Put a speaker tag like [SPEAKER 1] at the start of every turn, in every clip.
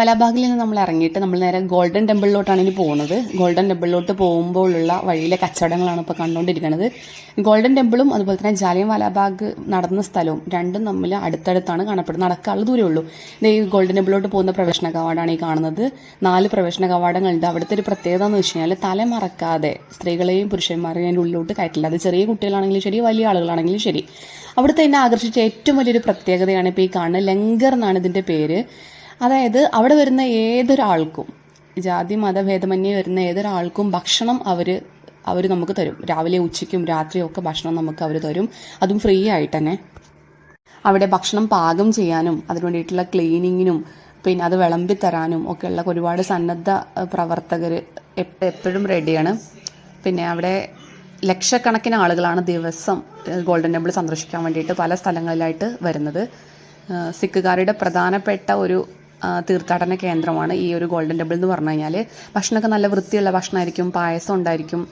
[SPEAKER 1] ജാലിയൻവാല ബാഗിൽ നിന്ന് നമ്മൾ ഇറങ്ങിയിട്ട് നമ്മൾ നേരെ ഗോൾഡൻ ടെമ്പിളിലോട്ടാണ് ഇനി പോകുന്നത്. ഗോൾഡൻ ടെമ്പിളിലോട്ട് പോകുമ്പോഴുള്ള വഴിയിലെ കച്ചവടങ്ങളാണ് ഇപ്പോൾ കണ്ടുകൊണ്ടിരിക്കുന്നത്. ഗോൾഡൻ ടെമ്പിളും അതുപോലെ തന്നെ ജാലിയൻ വാലാബാഗ് നടന്ന സ്ഥലവും രണ്ടും തമ്മിൽ അടുത്തടുത്താണ് കാണപ്പെടുന്നത്. നടക്കാനുള്ള ദൂരമേ ഉള്ളൂ. ഈ ഗോൾഡൻ ടെമ്പിളിലോട്ട് പോകുന്ന പ്രവേശന കവാടമാണ് ഈ കാണുന്നത്. നാല് പ്രവേശന കവാടങ്ങളുണ്ട്. അവിടുത്തെ ഒരു പ്രത്യേകത എന്ന് വെച്ച് കഴിഞ്ഞാൽ തല മറക്കാതെ സ്ത്രീകളെയും പുരുഷന്മാരെയും അതിന്റെ ഉള്ളിലോട്ട് കയറ്റില്ല. അത് ചെറിയ കുട്ടികളാണെങ്കിലും ശരി വലിയ ആളുകളാണെങ്കിലും ശരി. അവിടുത്തെ എന്നെ ആകർഷിച്ച ഏറ്റവും വലിയൊരു പ്രത്യേകതയാണ് ഇപ്പോൾ ഈ കാണുന്നത്. ലങ്കർ എന്നാണ് ഇതിന്റെ പേര്. അതായത് അവിടെ വരുന്ന ഏതൊരാൾക്കും ജാതി മതഭേദമന്യേ വരുന്ന ഏതൊരാൾക്കും ഭക്ഷണം അവർ അവർ നമുക്ക് തരും. രാവിലെ ഉച്ചയ്ക്കും രാത്രിയും ഒക്കെ ഭക്ഷണം നമുക്ക് അവർ തരും. അതും ഫ്രീ ആയിട്ട് തന്നെ. അവിടെ ഭക്ഷണം പാകം ചെയ്യാനും അതിനു വേണ്ടിയിട്ടുള്ള ക്ലീനിങ്ങിനും പിന്നെ അത് വിളമ്പി തരാനും ഒക്കെയുള്ള ഒരുപാട് സന്നദ്ധ പ്രവർത്തകർ എപ്പോഴും റെഡിയാണ്. പിന്നെ അവിടെ ലക്ഷക്കണക്കിന് ആളുകളാണ് ദിവസം ഗോൾഡൻ ടെമ്പിൾ സന്ദർശിക്കാൻ വേണ്ടിയിട്ട് പല സ്ഥലങ്ങളിലായിട്ട് വരുന്നത്. സിഖുകാരുടെ പ്രധാനപ്പെട്ട ഒരു തീർത്ഥാടന കേന്ദ്രമാണ് ഈ ഒരു ഗോൾഡൻ ടെമ്പിൾ എന്ന് പറഞ്ഞു കഴിഞ്ഞാൽ ഭക്ഷണമൊക്കെ നല്ല വൃത്തിയുള്ള ഭക്ഷണമായിരിക്കും പായസം ഉണ്ടായിരിക്കും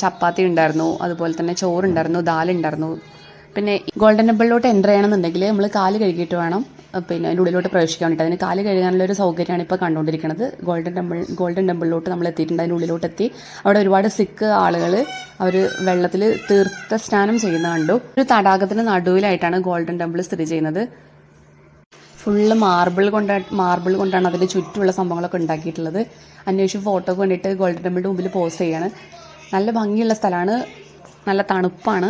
[SPEAKER 1] ചപ്പാത്തി ഉണ്ടായിരുന്നു അതുപോലെ തന്നെ ചോറുണ്ടായിരുന്നു ദാലുണ്ടായിരുന്നു പിന്നെ ഗോൾഡൻ ടെമ്പിളിലോട്ട് എന്റർ ചെയ്യണമെന്നുണ്ടെങ്കിൽ നമ്മൾ കാൽ കഴുകിയിട്ട് വേണം പിന്നെ അതിന്റെ ഉള്ളിലോട്ട് പ്രവേശിക്കാൻ വേണ്ടിയിട്ട് അതിന് കാൽ കഴുകാനുള്ള ഒരു സൗകര്യമാണ് ഇപ്പോൾ കണ്ടുകൊണ്ടിരിക്കുന്നത്. ഗോൾഡൻ ടെമ്പിൾ ഗോൾഡൻ ടെമ്പിളിലോട്ട് നമ്മൾ എത്തിയിട്ടുണ്ട്. അതിന്റെ ഉള്ളിലോട്ട് എത്തി. അവിടെ ഒരുപാട് സിക്ക് ആളുകൾ അവർ വെള്ളത്തിൽ തീർത്ഥ സ്നാനം ചെയ്യുന്ന കണ്ടു. ഒരു തടാകത്തിന് നടുവിലായിട്ടാണ് ഗോൾഡൻ ടെമ്പിൾ സ്ഥിതി ചെയ്യുന്നത്. ഫുള്ള് മാർബിൾ കൊണ്ട് മാർബിൾ കൊണ്ടാണ് അതിന്റെ ചുറ്റുമുള്ള സംഭവങ്ങളൊക്കെ ഉണ്ടാക്കിയിട്ടുള്ളത്. അന്വേഷിച്ച് ഫോട്ടോ വേണ്ടിയിട്ട് ഗോൾഡൻ ടെമ്പിളിന്റെ മുമ്പിൽ പോസ് ചെയ്യാണ്. നല്ല ഭംഗിയുള്ള സ്ഥലമാണ്. നല്ല തണുപ്പാണ്.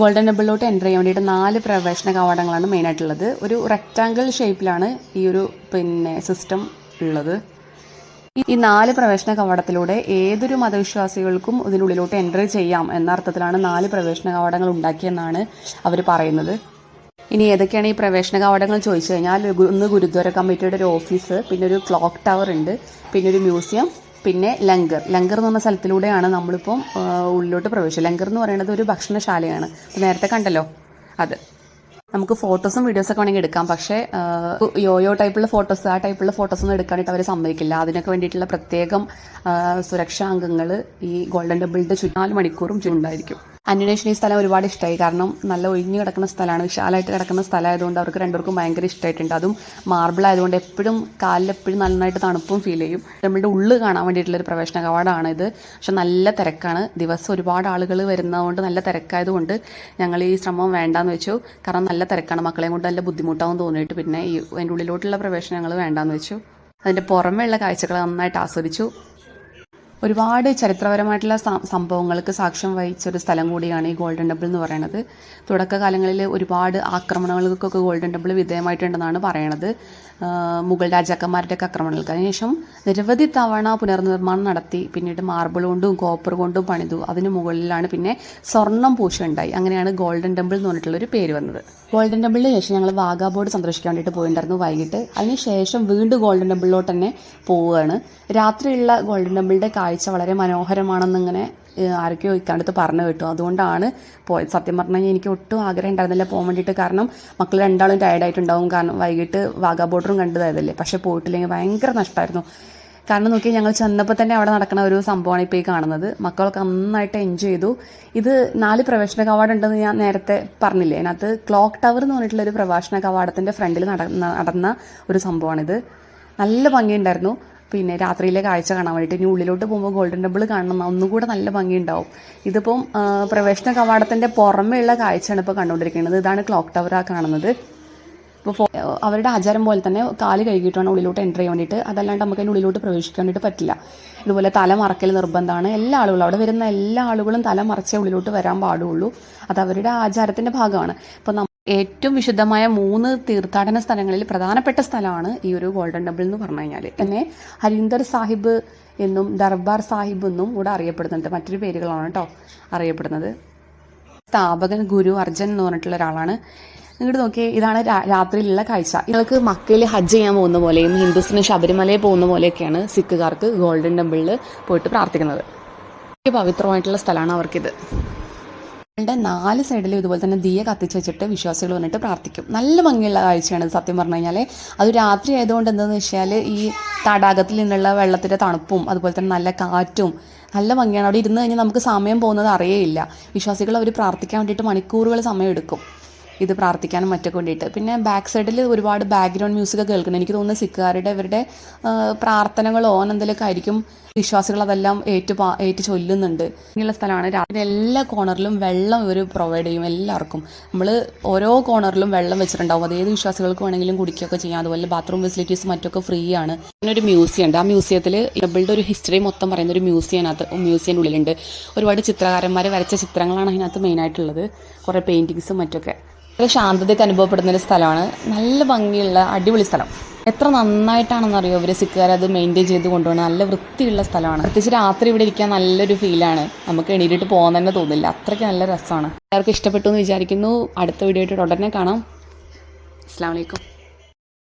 [SPEAKER 1] ഗോൾഡൻ ടെമ്പിളിലോട്ട് എന്റർ ചെയ്യാൻ വേണ്ടിയിട്ട് നാല് പ്രവേശന കവാടങ്ങളാണ് മെയിനായിട്ടുള്ളത് ഒരു റെക്റ്റാങ്കിൾ ഷേപ്പിലാണ് ഈ ഒരു പിന്നെ സിസ്റ്റം ഉള്ളത്. ഈ നാല് പ്രവേശന കവാടത്തിലൂടെ ഏതൊരു മതവിശ്വാസികൾക്കും ഇതിനുള്ളിലോട്ട് എന്റർ ചെയ്യാം എന്ന അർത്ഥത്തിലാണ് നാല് പ്രവേശന കവാടങ്ങൾ ഉണ്ടാക്കിയെന്നാണ് അവർ പറയുന്നത്. ഇനി ഏതൊക്കെയാണ് ഈ പ്രവേശന കവാടങ്ങൾ ചോദിച്ചു കഴിഞ്ഞാൽ ഒന്ന് ഗുരുദ്വാര കമ്മിറ്റിയുടെ ഒരു ഓഫീസ് പിന്നെ ഒരു ക്ലോക്ക് ടവർ ഉണ്ട് പിന്നെ ഒരു മ്യൂസിയം പിന്നെ ലങ്കർ. ലങ്കർ എന്ന് പറഞ്ഞ സ്ഥലത്തിലൂടെയാണ് നമ്മളിപ്പം ഉള്ളിലോട്ട് പ്രവേശിച്ചത്. ലങ്കർ എന്ന് പറയുന്നത് ഒരു ഭക്ഷണശാലയാണ്. നേരത്തെ കണ്ടല്ലോ? അത്. നമുക്ക് ഫോട്ടോസും വീഡിയോസൊക്കെ വേണമെങ്കിൽ എടുക്കാം. പക്ഷേ യോയോ ടൈപ്പുള്ള ഫോട്ടോസ് ആ ടൈപ്പുള്ള ഫോട്ടോസൊന്നും എടുക്കാനായിട്ട് അവർ സമ്മതിക്കില്ല. അതിനൊക്കെ വേണ്ടിയിട്ടുള്ള പ്രത്യേകം ആ, സുരക്ഷാ അംഗങ്ങൾ ഈ ഗോൾഡൻ ടെമ്പിളിന്റെ നാല് മണിക്കൂറും ചുറ്റുണ്ടായിരിക്കും അന്വേഷണ ഈ സ്ഥലം ഒരുപാട് ഇഷ്ടമായി കാരണം നല്ല ഒഴിഞ്ഞു കിടക്കുന്ന സ്ഥലമാണ്. വിശാലമായിട്ട് കിടക്കുന്ന സ്ഥലമായതുകൊണ്ട് അവർക്ക് രണ്ടുപേർക്കും ഭയങ്കര ഇഷ്ടമായിട്ടുണ്ട് അതും മാർബിൾ ആയതുകൊണ്ട് എപ്പോഴും കാലിൽ എപ്പോഴും നന്നായിട്ട് തണുപ്പും ഫീൽ ചെയ്യും. നമ്മളുടെ ഉള്ളു കാണാൻ വേണ്ടിയിട്ടുള്ള ഒരു പ്രവേശന കവാടമാണ് ഇത്. പക്ഷെ നല്ല തിരക്കാണ്. ദിവസം ഒരുപാട് ആളുകൾ വരുന്നതുകൊണ്ട് നല്ല തിരക്കായതുകൊണ്ട് ഞങ്ങൾ ഈ ശ്രമം വേണ്ടാന്ന് വെച്ചു. കാരണം നല്ല തിരക്കാണ്. മക്കളെയും കൊണ്ട് നല്ല ബുദ്ധിമുട്ടാവും തോന്നിയിട്ട് പിന്നെ ഈ അതിന്റെ ഉള്ളിലോട്ടുള്ള പ്രവേശനം ഞങ്ങൾ വേണ്ടാന്ന് വെച്ചു. അതിന്റെ പുറമേയുള്ള കാഴ്ചകൾ നന്നായിട്ട് ആസ്വദിച്ചു. ഒരുപാട് ചരിത്രപരമായിട്ടുള്ള സംഭവങ്ങൾക്ക് സാക്ഷ്യം വഹിച്ച ഒരു സ്ഥലം കൂടിയാണ് ഈ ഗോൾഡൻ ടെമ്പിൾ എന്ന് പറയുന്നത് തുടക്കകാലങ്ങളിൽ ഒരുപാട് ആക്രമണങ്ങൾക്കൊക്കെ ഗോൾഡൻ ടെമ്പിൾ വിധേയമായിട്ടുണ്ടെന്നാണ് പറയണത്. മുഗൾ രാജാക്കന്മാരുടെയൊക്കെ ആക്രമണങ്ങൾക്ക്. അതിനുശേഷം നിരവധി തവണ പുനർനിർമ്മാണം നടത്തി. പിന്നീട് മാർബിൾ കൊണ്ടും കോപ്പർ കൊണ്ടും പണിതു. അതിന് മുകളിലാണ് പിന്നെ സ്വർണം പൂശുണ്ടായി. അങ്ങനെയാണ് ഗോൾഡൻ ടെമ്പിൾ എന്ന് പറഞ്ഞിട്ടുള്ള ഒരു പേര് വന്നത്. ഗോൾഡൻ ടെമ്പിളിന് ശേഷം ഞങ്ങൾ വാഗാ ബോർഡ് സന്ദർശിക്കാൻ വേണ്ടിയിട്ട് പോയിട്ടുണ്ടായിരുന്നു വൈകിട്ട്. അതിനുശേഷം വീണ്ടും ഗോൾഡൻ ടെമ്പിളിലോട്ട് തന്നെ പോവുകയാണ്. രാത്രിയുള്ള ഗോൾഡൻ ടെമ്പിളിന്റെ കാഴ്ച വളരെ മനോഹരമാണെന്നിങ്ങനെ ആരൊക്കെയോ ഇക്കാലത്ത് പറഞ്ഞു കേട്ടു. അതുകൊണ്ടാണ് പോയത് സത്യം പറഞ്ഞു കഴിഞ്ഞാൽ എനിക്ക് ഒട്ടും ആഗ്രഹം ഉണ്ടായിരുന്നില്ല പോകാൻ വേണ്ടിയിട്ട്. കാരണം മക്കൾ രണ്ടാളും ടയർഡായിട്ടുണ്ടാവും കാരണം വൈകിട്ട് വാഗാ ബോർഡറും കണ്ടതായതല്ലേ. പക്ഷേ പോയിട്ടില്ലെങ്കിൽ ഭയങ്കര നഷ്ടമായിരുന്നു കാരണം നോക്കി ഞങ്ങൾ ചെന്നപ്പോൾ തന്നെ അവിടെ നടക്കുന്ന ഒരു സംഭവമാണ് ഇപ്പോൾ ഈ കാണുന്നത്. മക്കളൊക്കെ നന്നായിട്ട് എൻജോയ് ചെയ്തു. ഇത് നാല് പ്രവേശന കവാടം ഉണ്ടെന്ന് ഞാൻ നേരത്തെ പറഞ്ഞില്ലേ. അതിനകത്ത് ക്ലോക്ക് ടവർ എന്ന് പറഞ്ഞിട്ടുള്ള ഒരു പ്രഭാഷണ കവാടത്തിന്റെ ഫ്രണ്ടിൽ നടന്ന നടന്ന ഒരു സംഭവമാണിത്. നല്ല ഭംഗിയുണ്ടായിരുന്നു. പിന്നെ രാത്രിയിലെ കാഴ്ച കാണാൻ വേണ്ടിയിട്ട് ഇനി ഉള്ളിലോട്ട് പോകുമ്പോൾ ഗോൾഡൻ ടെമ്പിൾ കാണണം. ഒന്നും കൂടെ നല്ല ഭംഗിയുണ്ടാവും. ഇതിപ്പം പ്രവേശന കവാടത്തിന്റെ പുറമെയുള്ള കാഴ്ചയാണ് ഇപ്പോൾ കണ്ടുകൊണ്ടിരിക്കുന്നത്. ഇതാണ് ക്ലോക്ക് ടവർ ആ കാണുന്നത്. ഇപ്പോൾ അവരുടെ ആചാരം പോലെ തന്നെ കാൽ കഴുകിയിട്ടാണ് ഉള്ളിലോട്ട് എന്റർ ചെയ്യാൻ വേണ്ടിയിട്ട്. അതല്ലാണ്ട് നമുക്ക് അതിന്റെ ഉള്ളിലോട്ട് പ്രവേശിക്കാൻ വേണ്ടിയിട്ട് പറ്റില്ല. ഇതുപോലെ തല മറക്കൽ നിർബന്ധമാണ്. എല്ലാ ആളുകളും അവിടെ വരുന്ന എല്ലാ ആളുകളും തല മറച്ചേ ഉള്ളിലോട്ട് വരാൻ പാടുള്ളൂ. അത് അവരുടെ ആചാരത്തിന്റെ ഭാഗമാണ്. ഇപ്പോൾ നം ഏറ്റവും വിശുദ്ധമായ മൂന്ന് തീർത്ഥാടന സ്ഥലങ്ങളിൽ പ്രധാനപ്പെട്ട സ്ഥലമാണ് ഈ ഒരു ഗോൾഡൻ ടെമ്പിൾ എന്ന് പറഞ്ഞു കഴിഞ്ഞാൽ തന്നെ ഹരിന്ദർ സാഹിബ് എന്നും ദർബാർ സാഹിബ് എന്നും കൂടെ അറിയപ്പെടുന്നുണ്ട്. മറ്റൊരു പേരുകളാണ് കേട്ടോ അറിയപ്പെടുന്നത്. സ്ഥാപകൻ ഗുരു അർജൻ എന്ന് പറഞ്ഞിട്ടുള്ള ഒരാളാണ്. ഇങ്ങോട്ട് നോക്കിയേ ഇതാണ് രാത്രിയിലുള്ള കാഴ്ച. നിങ്ങൾക്ക് മക്കയിൽ ഹജ്ജ് ചെയ്യാൻ പോകുന്ന പോലെയും ഹിന്ദുസിന് ശബരിമലയിൽ പോകുന്ന പോലെയൊക്കെയാണ് സിഖുകാർക്ക് ഗോൾഡൻ ടെമ്പിളിൽ പോയിട്ട് പ്രാർത്ഥിക്കുന്നത്. പവിത്രമായിട്ടുള്ള സ്ഥലമാണ് അവർക്കിത്. ടെ നാല് സൈഡിലും ഇതുപോലെ തന്നെ ദിയ കത്തിച്ച് വെച്ചിട്ട് വിശ്വാസികൾ വന്നിട്ട് പ്രാർത്ഥിക്കും. നല്ല ഭംഗിയുള്ള കാഴ്ചയാണ് സത്യം പറഞ്ഞു കഴിഞ്ഞാൽ അത് രാത്രി ആയതുകൊണ്ട് എന്താണെന്ന് വെച്ചാൽ ഈ തടാകത്തിൽ നിന്നുള്ള വെള്ളത്തിന്റെ തണുപ്പും അതുപോലെ തന്നെ നല്ല കാറ്റും നല്ല ഭംഗിയാണ്. അവിടെ ഇരുന്ന് കഴിഞ്ഞാൽ നമുക്ക് സമയം പോകുന്നത് അറിയേയില്ല. വിശ്വാസികൾ അവർ പ്രാർത്ഥിക്കാൻ വേണ്ടിയിട്ട് മണിക്കൂറുകൾ സമയം എടുക്കും ഇത് പ്രാർത്ഥിക്കാനും മറ്റൊക്കെ വേണ്ടിയിട്ട്. പിന്നെ ബാക്ക് സൈഡിൽ ഒരുപാട് ബാക്ക്ഗ്രൗണ്ട് മ്യൂസിക് കേൾക്കുന്നത് എനിക്ക് തോന്നുന്നു സിക്കുകാരുടെ ഇവരുടെ പ്രാർത്ഥനകളോ എന്തെങ്കിലുമൊക്കെ ആയിരിക്കും വിശ്വാസികൾ അതെല്ലാം ഏറ്റു പാ ഏറ്റു ചൊല്ലുന്നുണ്ട്. ഇങ്ങനെയുള്ള സ്ഥലമാണ്. എല്ലാ കോർണറിലും വെള്ളം ഇവർ പ്രൊവൈഡ് ചെയ്യും എല്ലാവർക്കും. നമ്മൾ ഓരോ കോർണറിലും വെള്ളം വെച്ചിട്ടുണ്ടാവും. അതേത് വിശ്വാസികൾക്ക് വേണമെങ്കിലും കുടിക്കുകയൊക്കെ ചെയ്യാം. അതുപോലെ ബാത്റൂം ഫെസിലിറ്റീസ് മറ്റൊക്കെ ഫ്രീ ആണ് പിന്നെ ഒരു മ്യൂസിയം ഉണ്ട്. ആ മ്യൂസിയത്തിൽ ഡബിളുടെ ഒരു ഹിസ്റ്ററി മൊത്തം പറയുന്ന ഒരു മ്യൂസിയത്തിനകത്ത് മ്യൂസിയം ഉള്ളിലുണ്ട്. ഒരുപാട് ചിത്രകാരന്മാർ വരച്ച ചിത്രങ്ങളാണ് അതിനകത്ത് മെയിനായിട്ടുള്ളത് കുറേ പെയിന്റിങ്സും മറ്റൊക്കെ. വളരെ ശാന്തതയൊക്കെ അനുഭവപ്പെടുന്ന ഒരു സ്ഥലമാണ്. നല്ല ഭംഗിയുള്ള അടിപൊളി സ്ഥലം. എത്ര നന്നായിട്ടാണെന്നറിയോ ഇവർ സിക്കുകാർ അത് മെയിന്റെയിൻ ചെയ്ത് കൊണ്ടുപോകണം നല്ല വൃത്തിയുള്ള സ്ഥലമാണ്. പ്രത്യേകിച്ച് രാത്രി ഇവിടെ ഇരിക്കാൻ നല്ലൊരു ഫീലാണ് നമുക്ക് എണീറ്റിട്ട് പോകാൻ തന്നെ തോന്നില്ല. അത്രയ്ക്ക് നല്ല രസമാണ്. എല്ലാവർക്കും ഇഷ്ടപ്പെട്ടു എന്ന് വിചാരിക്കുന്നു. അടുത്ത വീഡിയോ ആയിട്ട് ഉടനെ കാണാം. അസ്സാം വലൈക്കും